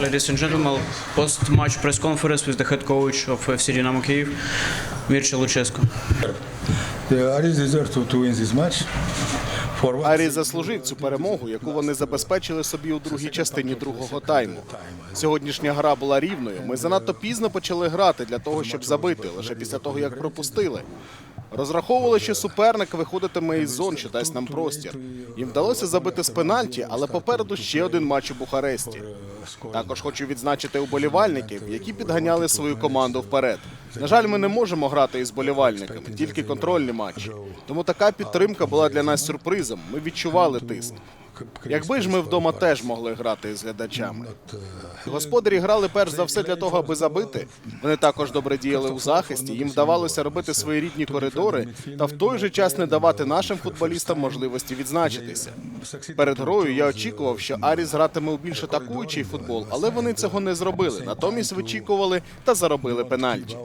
Ladies and gentlemen, post-match press conference with the head coach of FC Dynamo Kyiv, Mircea Lucescu. The Aris deserve to, to win this match. Арі заслужив цю перемогу, яку вони забезпечили собі у другій частині другого тайму. Сьогоднішня гра була рівною. Ми занадто пізно почали грати для того, щоб забити, лише після того, як пропустили. Розраховували, що суперник виходитиме із зон, що дасть нам простір. Їм вдалося забити з пенальті, але попереду ще один матч у Бухаресті. Також хочу відзначити уболівальників, які підганяли свою команду вперед. На жаль, ми не можемо грати із болівальниками, тільки контрольні матчі. Тому така підтримка була для нас сюрпризом. Ми відчували тиск. Якби ж ми вдома теж могли грати із глядачами. Господарі грали перш за все для того, аби забити. Вони також добре діяли у захисті. Їм вдавалося робити свої рідні коридори та в той же час не давати нашим футболістам можливості відзначитися. Перед грою я очікував, що Аріс гратиме у більш атакуючий футбол, але вони цього не зробили. Натомість вичікували та заробили пенальті.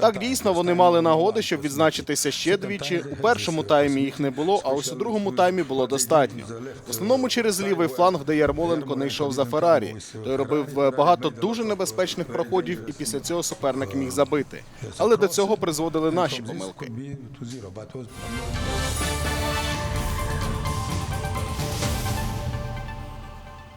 Так дійсно вони мали нагоди, щоб відзначитися ще двічі. У першому таймі їх не було, а ось у другому таймі було достатньо. В основному через лівий фланг, де Ярмоленко не йшов за Феррарі. Той робив е, багато дуже небезпечних проходів, і після цього суперник міг забити. Але до цього призводили наші помилки.